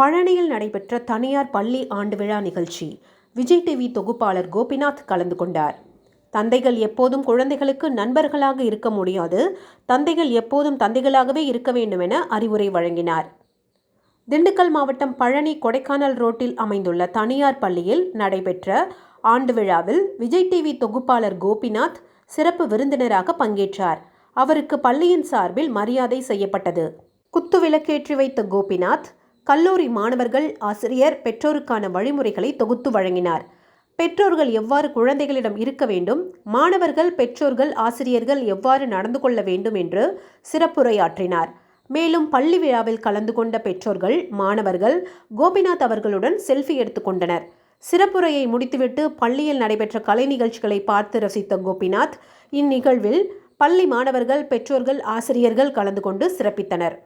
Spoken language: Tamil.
பழனியில் நடைபெற்ற தனியார் பள்ளி ஆண்டு விழா நிகழ்ச்சி. விஜய் டிவி தொகுப்பாளர் கோபிநாத் கலந்து கொண்டார். தந்தைகள் எப்போதும் குழந்தைகளுக்கு நண்பர்களாக இருக்க முடியாது. தந்தைகள் எப்போதும் தந்தைகளாகவே இருக்க வேண்டும் என அறிவுரை வழங்கினார். திண்டுக்கல் மாவட்டம் பழனி கொடைக்கானல் ரோட்டில் அமைந்துள்ள தனியார் பள்ளியில் நடைபெற்ற ஆண்டு விழாவில் விஜய் டிவி தொகுப்பாளர் கோபிநாத் சிறப்பு விருந்தினராக பங்கேற்றார். அவருக்கு பள்ளியின் சார்பில் மரியாதை செய்யப்பட்டது. குத்து விளக்கேற்றி வைத்த கோபிநாத் கல்லூரி மாணவர்கள் ஆசிரியர் பெற்றோருக்கான வழிமுறைகளை தொகுத்து வழங்கினார். பெற்றோர்கள் எவ்வாறு குழந்தைகளிடம் இருக்க வேண்டும்? மாணவர்கள் பெற்றோர்கள் ஆசிரியர்கள் எவ்வாறு நடந்து கொள்ள வேண்டும் என்று சிறப்புரையாற்றினார். மேலும் பள்ளி விழாவில் கலந்து கொண்ட பெற்றோர்கள் மாணவர்கள் கோபிநாத் அவர்களுடன் செல்ஃபி எடுத்துக்கொண்டனர் சிறப்புரையை முடித்துவிட்டு பள்ளியில் நடைபெற்ற கலை நிகழ்ச்சிகளை பார்த்து ரசித்த கோபிநாத் இந்நிகழ்வில் பள்ளி மாணவர்கள் பெற்றோர்கள் ஆசிரியர்கள் கலந்து கொண்டு சிறப்பித்தனர்.